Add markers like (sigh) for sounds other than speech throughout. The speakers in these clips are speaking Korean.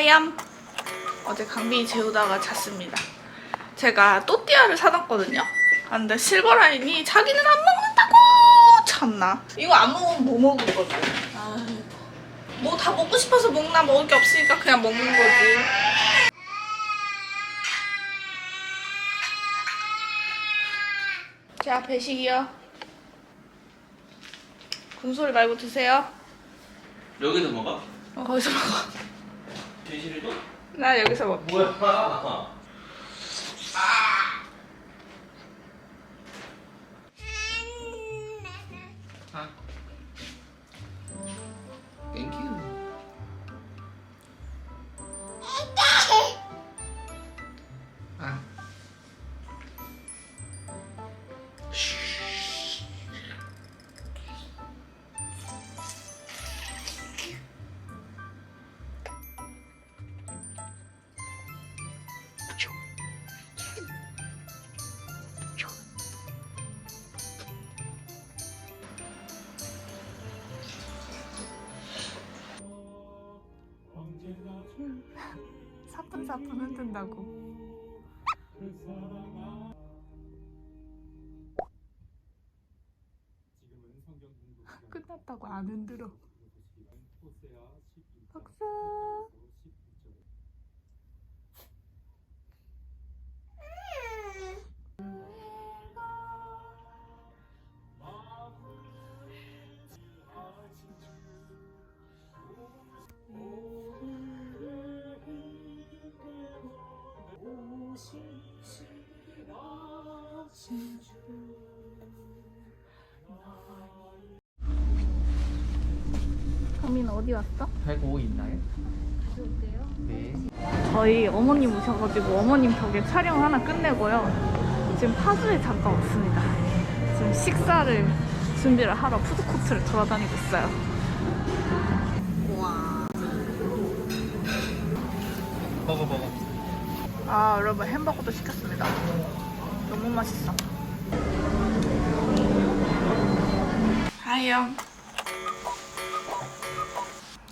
하얌. 어제 강빈이 재우다가 잤습니다. 제가 또띠아를 사놨거든요. 아, 근데 실버라인이 자기는 안 먹는다고! 참나. 이거 안 먹으면 뭐 먹을 건데 뭐다 먹고 싶어서 먹나 먹을 게 없으니까 그냥 먹는 거지. 자 배식이요. 군소리 말고 드세요. 여기서 먹어? 어, 거기서 먹어 진실이도? 나 여기서 먹어 뭐야? 사뿐사뿐 흔든다고. 끝났다고 안 흔들어. 박수 강민 어디 왔어? 895 있나요? 네. 저희 어머님 오셔가지고 어머님 덕에 촬영 하나 끝내고요. 지금 파주에 잠깐 왔습니다. 지금 식사를 준비를 하러 푸드코트를 돌아다니고 있어요. 아 여러분 햄버거도 시켰습니다. 너무 맛있어. 하이요.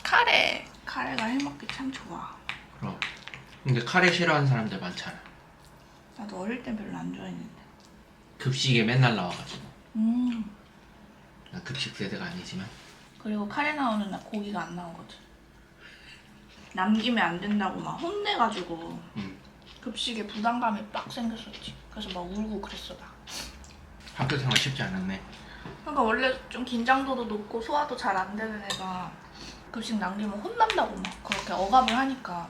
카레. 카레가 해먹기 참 좋아. 그럼. 근데 카레 싫어하는 사람들 많잖아. 나도 어릴 땐 별로 안 좋아했는데. 급식에 맨날 나와가지고. 음. 난 급식 세대가 아니지만. 그리고 카레 나오는 날 고기가 안 나오거든. 남기면 안 된다고 막 혼내가지고 음. 급식에 부담감이 빡 생겼었지. 그래서 막 울고 그랬어 나. 학교 생활 쉽지 않았네. 그러니까 원래 좀 긴장도도 높고 소화도 잘 안 되는 애가 급식 남기면 혼난다고 막 그렇게 억압을 하니까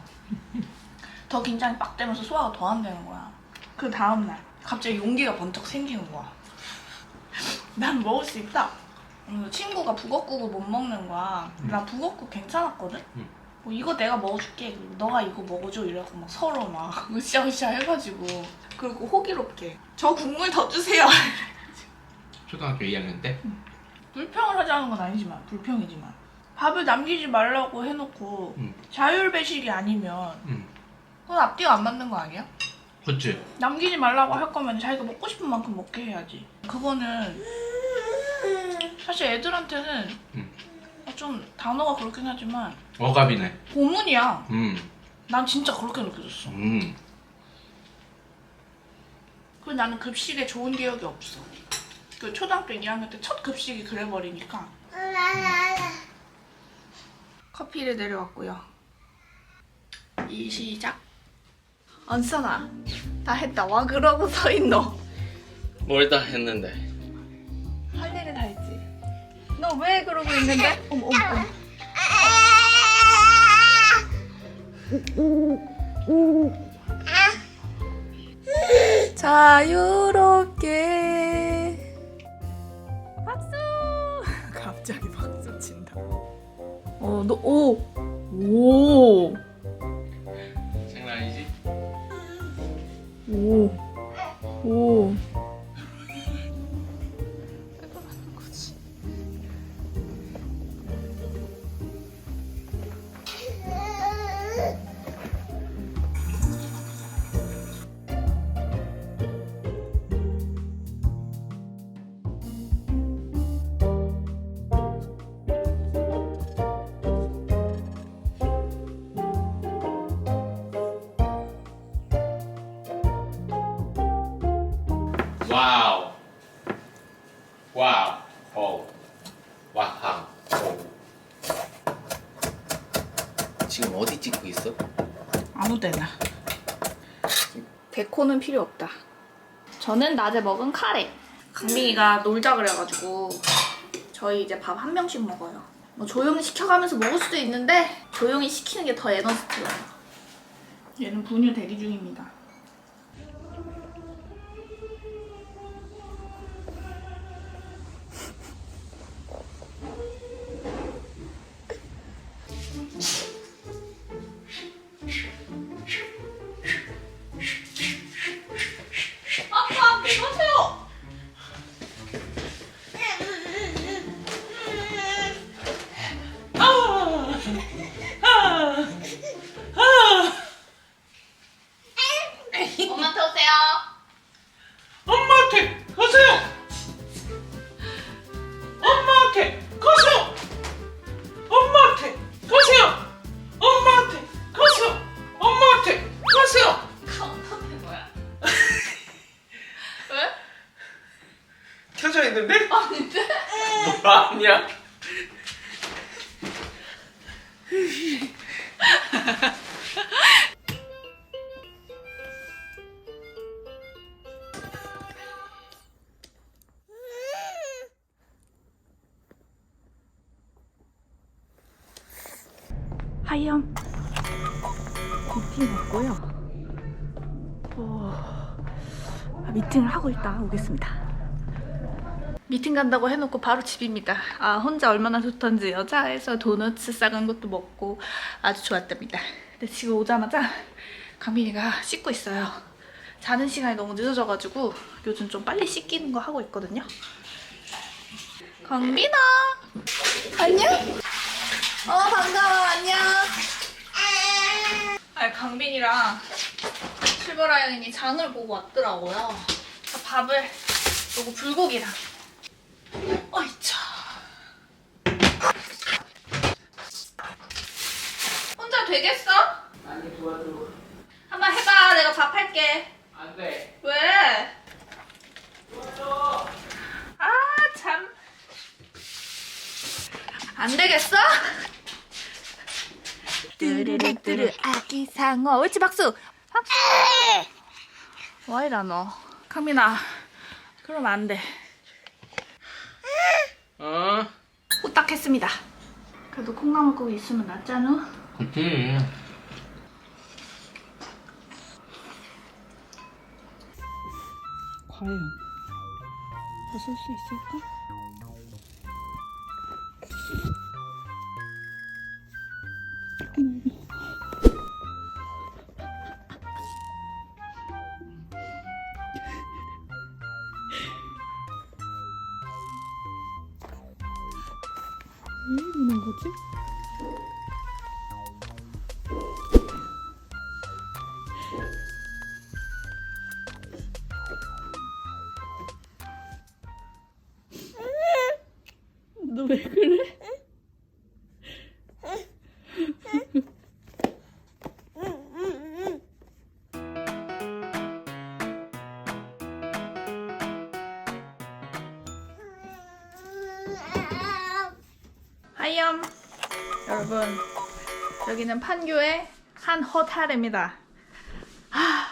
더 긴장이 빡 되면서 소화가 더 안 되는 거야. 그 다음날 갑자기 용기가 번쩍 생기는 거야. (laughs) 난 먹을 수 있다. 음, 친구가 북엇국을 못 먹는 거야. 나 북엇국 괜찮았거든? 음. 뭐 이거 내가 먹어줄게. 그리고 너가 이거 먹어줘. 이러고 막 서로 막 (laughs) 으쌰으쌰 해가지고. 그리고 호기롭게. 저 국물 더 주세요. (laughs) 초등학교 2학년 때. 불평을 하자는 건 아니지만 불평이지만 밥을 남기지 말라고 해놓고 음. 자율 배식이 아니면 음. 그건 앞뒤가 안 맞는 거 아니야? 그치? 남기지 말라고 할 거면 자기가 먹고 싶은 만큼 먹게 해야지. 그거는 사실 애들한테는 음. 좀 단어가 그렇긴 하지만 억압이네. 고문이야. 음. 난 진짜 그렇게 느껴졌어. 음. 그리고 나는 급식에 좋은 기억이 없어. 그 초등학교 2학년 때 첫 급식이 그래버리니까. 커피를 내려왔고요. 이 시작. 언선아, 다 했다. 와 그러고 서 있노. 뭘 다 했는데. 너 왜 그러고 있는데? 어머 어머 어머. 자유롭게 박수 갑자기 박수 친다 어너오오오 장난 아니지? 오. 와우. 와우. 오. 오. 지금 어디 찍고 있어? 아무 데나. 데코는 필요 없다. 저는 낮에 먹은 카레. 강민이가 놀자 그래가지고 저희 이제 밥 한 명씩 먹어요. 뭐 조용히 시켜가면서 먹을 수도 있는데 조용히 시키는 게 더 에너지 들어요. 얘는 분유 대기 중입니다. 뭐 아니야? 하이엄 미팅 왔고요. 어, 아, 미팅을 하고 있다 오겠습니다. 미팅 간다고 해놓고 바로 집입니다. 아 혼자 얼마나 좋던지 여자에서 도너츠 싸간 것도 먹고 아주 좋았답니다. 근데 지금 오자마자 강민이가 씻고 있어요. 자는 시간이 너무 늦어져가지고 요즘 좀 빨리 씻기는 거 하고 있거든요. 강민아 안녕. 어 반가워 안녕. 아니 강빈이랑 실버라이언이 장을 보고 왔더라고요. 밥을 요거 불고기랑. 어이 차. 혼자 되겠어? 아니 도와줘. 한번 해봐. 내가 밥 할게. 안 돼. 왜? 도와줘. 아 참. 안 되겠어? 뚜루루뚜루 아기 상어 옳지 박수 박수 와 이라 너 강민아 그러면 안돼 어? 후딱 했습니다 그래도 콩나물국이 있으면 낫잖아 그치. 과연 벗을 수 있을까? 하이엄. 여러분 여기는 판교의 한 호텔입니다. 하,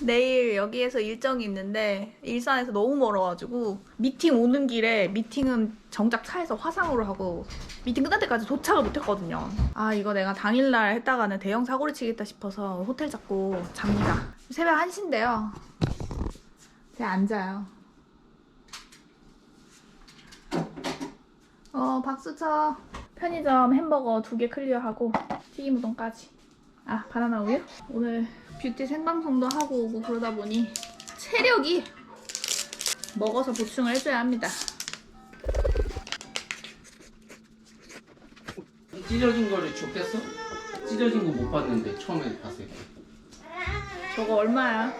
내일 여기에서 일정이 있는데 일산에서 너무 멀어가지고 미팅 오는 길에 미팅은 정작 차에서 화상으로 하고 미팅 끝날 때까지 도착을 못했거든요. 아 이거 내가 당일날 했다가는 대형 사고를 치겠다 싶어서 호텔 잡고 잡니다. 새벽 1시인데요. 그냥 앉아요 어 박수 쳐 편의점 햄버거 두 개 클리어하고 튀김 우동까지 아 바나나 우유? 오늘 뷰티 생방송도 하고 오고 그러다 보니 체력이 먹어서 보충을 해줘야 합니다 찢어진 거를 줬겠어? 찢어진 거 못 봤는데 처음에 봤을 때. 저거 얼마야?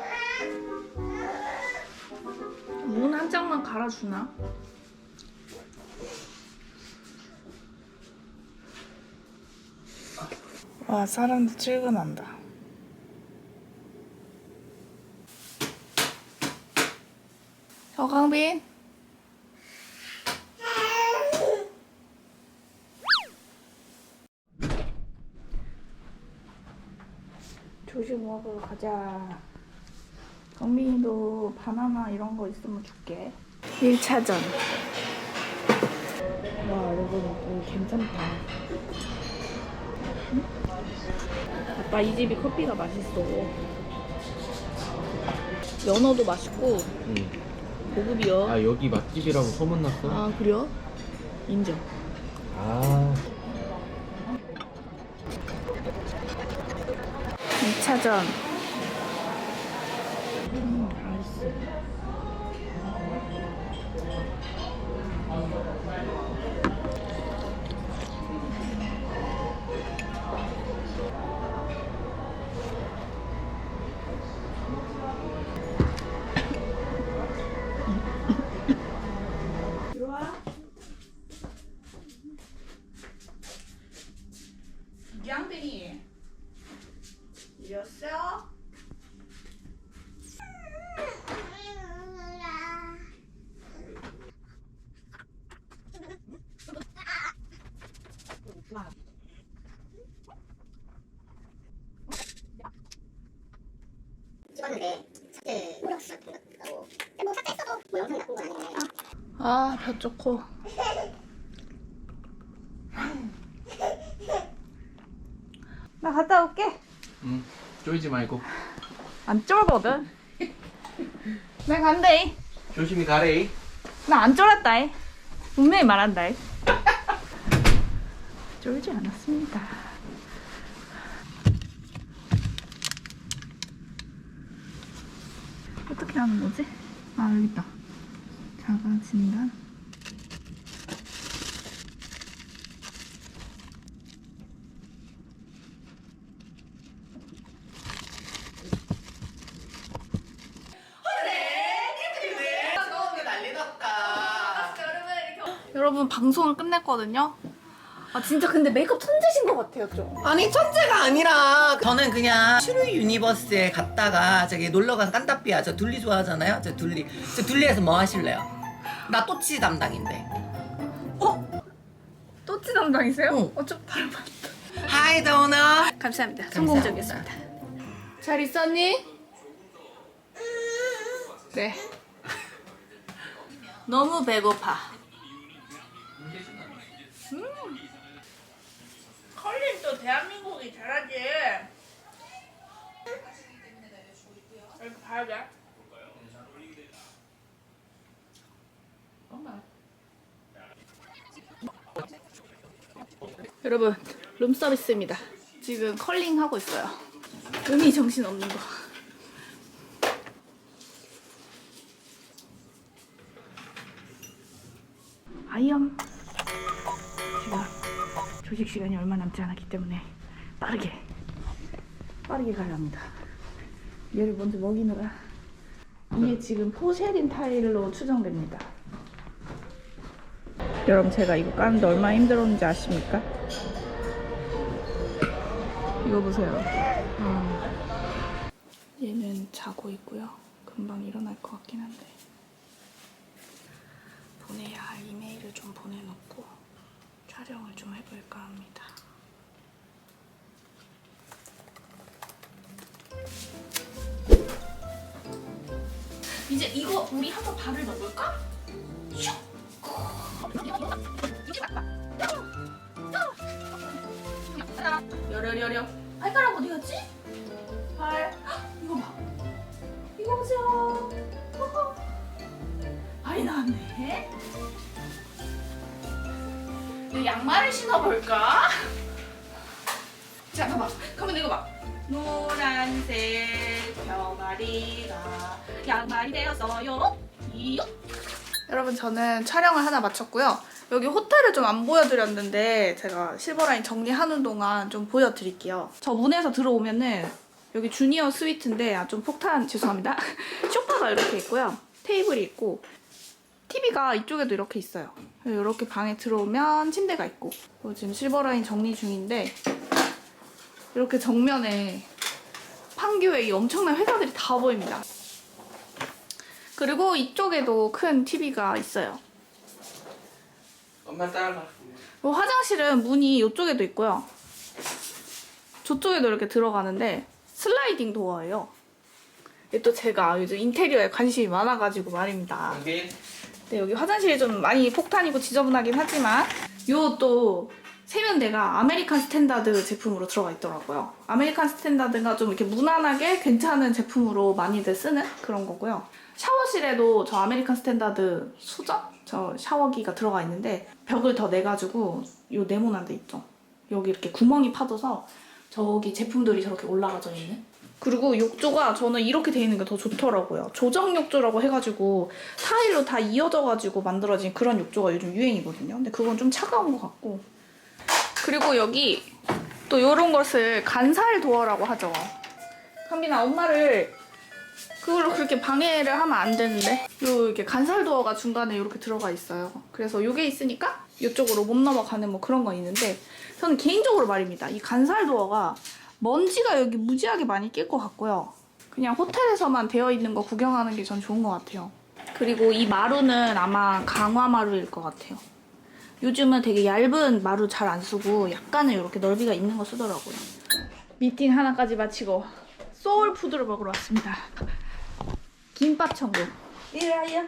문 한 장만 갈아주나? 와 사람도 출근한다 광빈. 조식 먹으러 가자. 광빈이도 바나나 이런 거 있으면 줄게. 1차전. 와, 여러분, 괜찮다. 응? 아빠 이 집이 커피가 맛있어. 연어도 맛있고 응. 고급이요. 아 여기 맛집이라고 소문났어? 아 그래요? 인정. 아 2차전. 찍었는데 오락사 같다고 뭐 했어도 뭐 영상 나쁜 거 아니네 아, 좋고. 나 갔다 올게. 응. 쫄지 말고 안 쫄거든. 나 간대. 조심히 가래 나 안 쫄았다. 분명히 말한다. 쫄지 않았습니다. 어떻게 하는 거지? 아, 여기 있다. 작아진다. 여러분 방송을 끝냈거든요. 아 진짜 근데 메이크업 천재신 것 같아요 좀. 아니 천재가 아니라 저는 그냥 슈루 유니버스에 갔다가 저기 놀러간 깐따삐아 저 둘리 좋아하잖아요 저 둘리 저 둘리에서 뭐 하실래요? 나 또치 담당인데 또치 담당이세요? 응. 어좀 닮았다. 하이 도너 감사합니다. 성공적이었습니다. 잘 있었니? 네. 너무 배고파. 음. 컬린 또 대한민국이 잘하지. 여러분 룸 서비스입니다. 지금 컬링 하고 있어요. 음이 정신 없는 거. 아이엄. 조식 시간이 얼마 남지 않았기 때문에 빠르게 빠르게 가야 합니다. 얘를 먼저 먹이느라 이게 지금 포세린 타일로 추정됩니다. 여러분 제가 이거 까는데 얼마나 힘들었는지 아십니까? 이거 보세요. 아. 얘는 자고 있고요. 금방 일어날 것 같긴 한데. 보내야 할 이메일을 좀 보내놓고 촬영을 좀 해볼까 합니다. 이제 이거 우리 한번 발을 넣어볼까? 슉! 여려려려 발가락 어디 갔지? 발 헉, 이거 봐 이거 보세요. 발이 나왔네 내 양말을 신어볼까? 자 봐봐 그러면 이거 봐 노란색 병아리가 양말이 되었어요 이요 여러분 저는 촬영을 하나 마쳤고요. 여기 호텔을 좀 안 보여드렸는데 제가 실버라인 정리하는 동안 좀 보여드릴게요. 저 문에서 들어오면은 여기 주니어 스위트인데 아 좀 폭탄 죄송합니다. (laughs) 소파가 이렇게 있고요. 테이블이 있고 TV가 이쪽에도 이렇게 있어요. 이렇게 방에 들어오면 침대가 있고 지금 실버라인 정리 중인데 이렇게 정면에 판교에 이 엄청난 회사들이 다 보입니다. 그리고 이쪽에도 큰 TV가 있어요. 엄마 따라가. 뭐 화장실은 문이 이쪽에도 있고요. 저쪽에도 이렇게 들어가는데 슬라이딩 도어예요. 또 제가 요즘 인테리어에 관심이 많아가지고 말입니다. 여기 네, 여기 화장실이 좀 많이 폭탄이고 지저분하긴 하지만 요 또 세면대가 아메리칸 스탠다드 제품으로 들어가 있더라고요. 아메리칸 스탠다드가 좀 이렇게 무난하게 괜찮은 제품으로 많이들 쓰는 그런 거고요. 샤워실에도 저 아메리칸 스탠다드 수전? 저 샤워기가 들어가 있는데 벽을 더 내가지고 요 네모난 데 있죠. 여기 이렇게 구멍이 파져서 저기 제품들이 저렇게 올라가져 있는 그리고 욕조가 저는 이렇게 돼 있는 게 더 좋더라고요. 조정 욕조라고 해가지고 타일로 다 이어져가지고 만들어진 그런 욕조가 요즘 유행이거든요. 근데 그건 좀 차가운 것 같고. 그리고 여기 또 이런 것을 간살 도어라고 하죠. 현빈아 엄마를 그걸로 그렇게 방해를 하면 안 되는데 요 이렇게 간살 도어가 중간에 이렇게 들어가 있어요. 그래서 요게 있으니까 이쪽으로 못 넘어가는 뭐 그런 거 있는데 저는 개인적으로 말입니다. 이 간살 도어가 먼지가 여기 무지하게 많이 낄 것 같고요. 그냥 호텔에서만 되어 있는 거 구경하는 게 전 좋은 것 같아요. 그리고 이 마루는 아마 강화 마루일 것 같아요. 요즘은 되게 얇은 마루 잘 안 쓰고 약간은 이렇게 넓이가 있는 거 쓰더라고요. 미팅 하나까지 마치고 소울 푸드를 먹으러 왔습니다. 김밥 천국. 이라이야.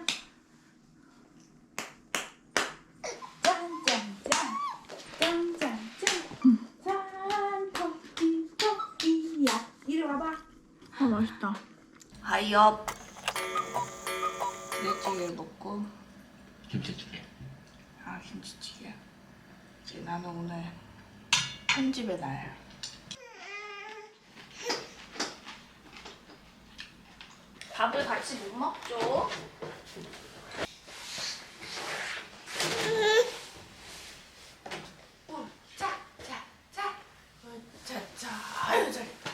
짠짠짠. 짠짠짠. 짠 커피 커피야. 이리 와봐. 아 맛있다. 하이업. 부대찌개 먹고 김치찌개. 아 김치찌개. 이제 나는 오늘 편집의 날. 밥을 같이 못 먹죠. 짜짜짜 짜짜 아유 잘했다.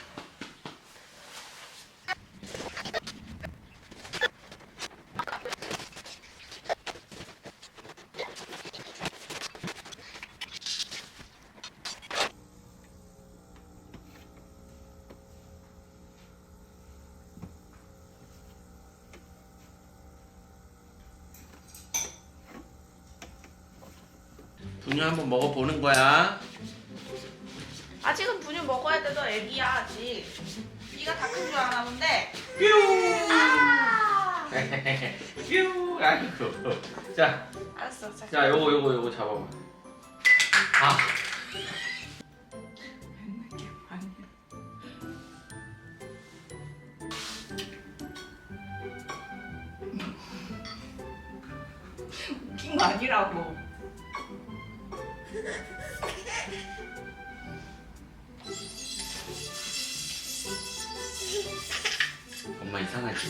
분유 한번 먹어보는 거야. 아직은 분유 먹어야 돼도 애기야 아직. 네가 다 큰줄 아나 본데. 뾰. 아! (laughs) 뾰. 아이고. 자, 알았어. 자. 자, 요거 요거 요거 잡아봐. 아, 엄마 이상하지.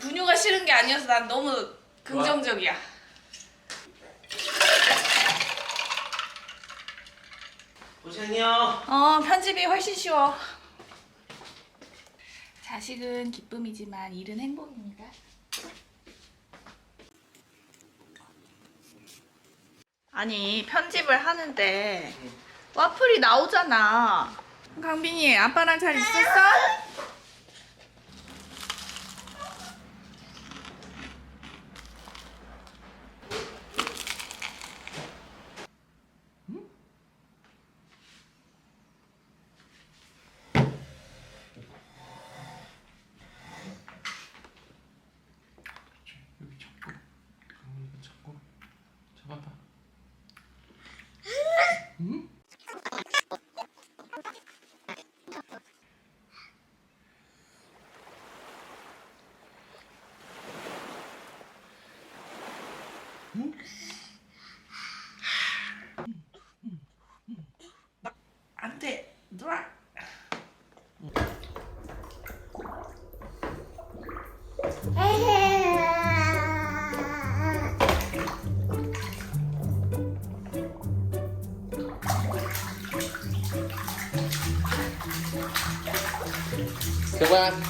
분유가 싫은 게 아니어서 난 너무 긍정적이야. 고생이요. 어, 편집이 훨씬 쉬워. 자식은 기쁨이지만 일은 행복입니다. 아니, 편집을 하는데 와플이 나오잖아. 강빈이, 아빠랑 잘 있었어? 여기 잡고, 이거 잡고, 잡아봐. 응? 안 돼. 놔. 대박. 에이.